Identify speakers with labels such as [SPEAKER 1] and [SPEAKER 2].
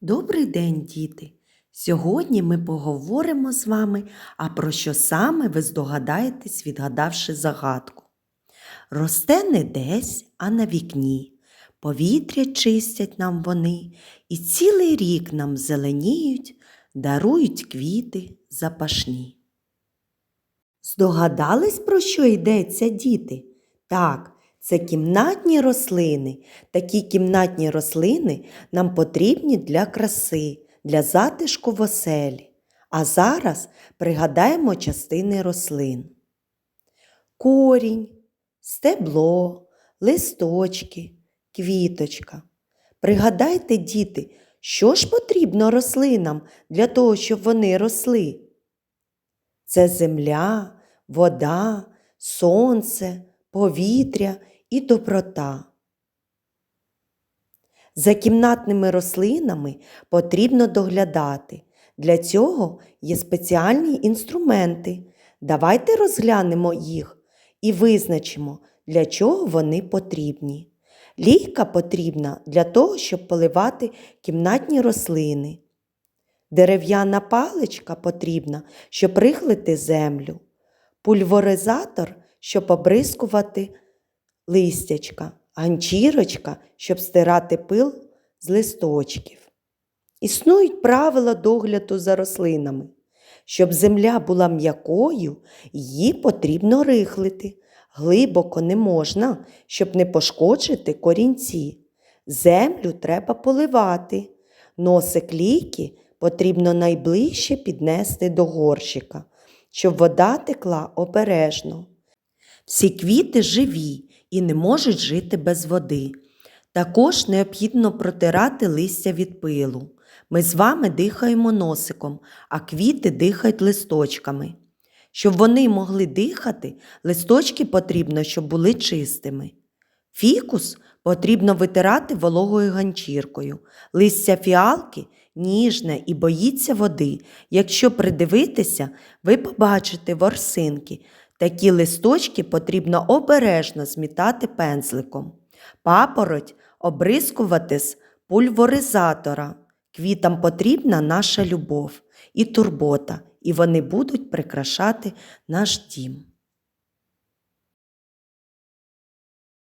[SPEAKER 1] Добрий день, діти! Сьогодні ми поговоримо з вами, а про що саме ви здогадаєтесь, відгадавши загадку. Росте не десь, а на вікні. Повітря чистять нам вони, і цілий рік нам зеленіють, дарують квіти запашні. Здогадались, про що йдеться, діти? Так, це кімнатні рослини. Такі кімнатні рослини нам потрібні для краси, для затишку в оселі. А зараз пригадаємо частини рослин. Корінь, стебло, листочки, квіточка. Пригадайте, діти, що ж потрібно рослинам для того, щоб вони росли? Це земля, вода, сонце, повітря і доброта. За кімнатними рослинами потрібно доглядати. Для цього є спеціальні інструменти. Давайте розглянемо їх і визначимо, для чого вони потрібні. Лійка потрібна для того, щоб поливати кімнатні рослини. Дерев'яна паличка потрібна, щоб рихлити землю. Пульверизатор, щоб обрискувати листячка, ганчірочка, щоб стирати пил з листочків. Існують правила догляду за рослинами. Щоб земля була м'якою, її потрібно рихлити. Глибоко не можна, щоб не пошкоджити корінці. Землю треба поливати. Носик лійки потрібно найближче піднести до горщика, щоб вода текла обережно. Всі квіти живі і не можуть жити без води. Також необхідно протирати листя від пилу. Ми з вами дихаємо носиком, а квіти дихають листочками. Щоб вони могли дихати, листочки потрібно, щоб були чистими. Фікус потрібно витирати вологою ганчіркою. Листя фіалки ніжне і боїться води. Якщо придивитися, ви побачите ворсинки. Такі листочки потрібно обережно змітати пензликом. Папороть обрискувати з пульворизатора. Квітам потрібна наша любов і турбота, і вони будуть прикрашати наш дім.